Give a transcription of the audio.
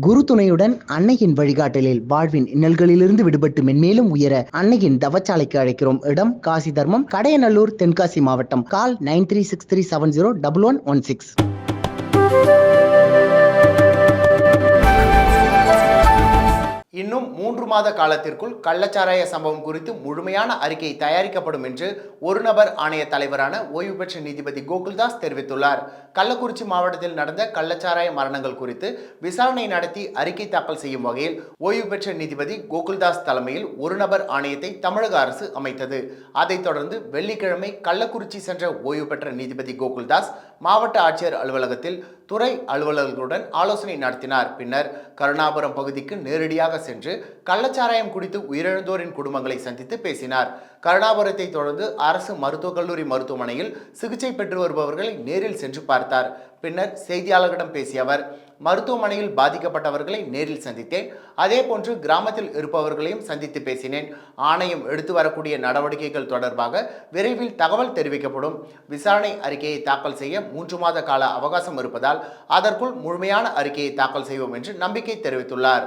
குரு துணையுடன் அன்னையின் வழிகாட்டலில் வாழ்வின் இன்னல்களிலிருந்து விடுபட்டு மென்மேலும் உயர அன்னையின் தவச்சாலைக்கு அழைக்கிறோம். இடம் காசி தர்மம் கடையநல்லூர் தென்காசி மாவட்டம். Call nine three six three seven zero double one one six. இன்னும் மூன்று மாத காலத்திற்குள் கள்ளச்சாராய சம்பவம் குறித்து முழுமையான அறிக்கை தயாரிக்கப்படும் என்று ஒரு நபர் ஆணைய தலைவரான ஓய்வு பெற்ற நீதிபதி கோகுல்தாஸ் தெரிவித்துள்ளார். கள்ளக்குறிச்சி மாவட்டத்தில் நடந்த கள்ளச்சாராய மரணங்கள் குறித்து விசாரணை நடத்தி அறிக்கை தாக்கல் செய்யும் வகையில் ஓய்வு பெற்ற நீதிபதி கோகுல்தாஸ் தலைமையில் ஒரு நபர் ஆணையத்தை தமிழக அரசு அமைத்தது. அதைத் தொடர்ந்து வெள்ளிக்கிழமை கள்ளக்குறிச்சி சென்ற ஓய்வு பெற்ற நீதிபதி கோகுல்தாஸ் மாவட்ட ஆட்சியர் அலுவலகத்தில் துறை அலுவலர்களுடன் ஆலோசனை நடத்தினார். பின்னர் கருணாபுரம் பகுதிக்கு நேரடியாக சென்று கள்ளச்சாராயம் குடித்து உயிரிழந்தோரின் குடும்பங்களை சந்தித்து பேசினார். கருணாபுரத்தை தொடர்ந்து அரசு மருத்துவக் கல்லூரி மருத்துவமனையில் சிகிச்சை பெற்று வருபவர்களை நேரில் சென்று பார்த்தார். பின்னர் செய்தியாளர்களிடம் பேசிய அவர் மருத்துவமனையில் பாதிக்கப்பட்டவர்களை நேரில் சந்தித்தேன். அதே போன்று கிராமத்தில் இருப்பவர்களையும் சந்தித்து பேசினேன். ஆணையம் எடுத்து வரக்கூடிய நடவடிக்கைகள் தொடர்பாக விரைவில் தகவல் தெரிவிக்கப்படும். விசாரணை அறிக்கையை தாக்கல் செய்ய மூன்று மாத கால அவகாசம் இருப்பதால் அதற்குள் முழுமையான அறிக்கையை தாக்கல் செய்வோம் என்று நம்பிக்கை தெரிவித்துள்ளார்.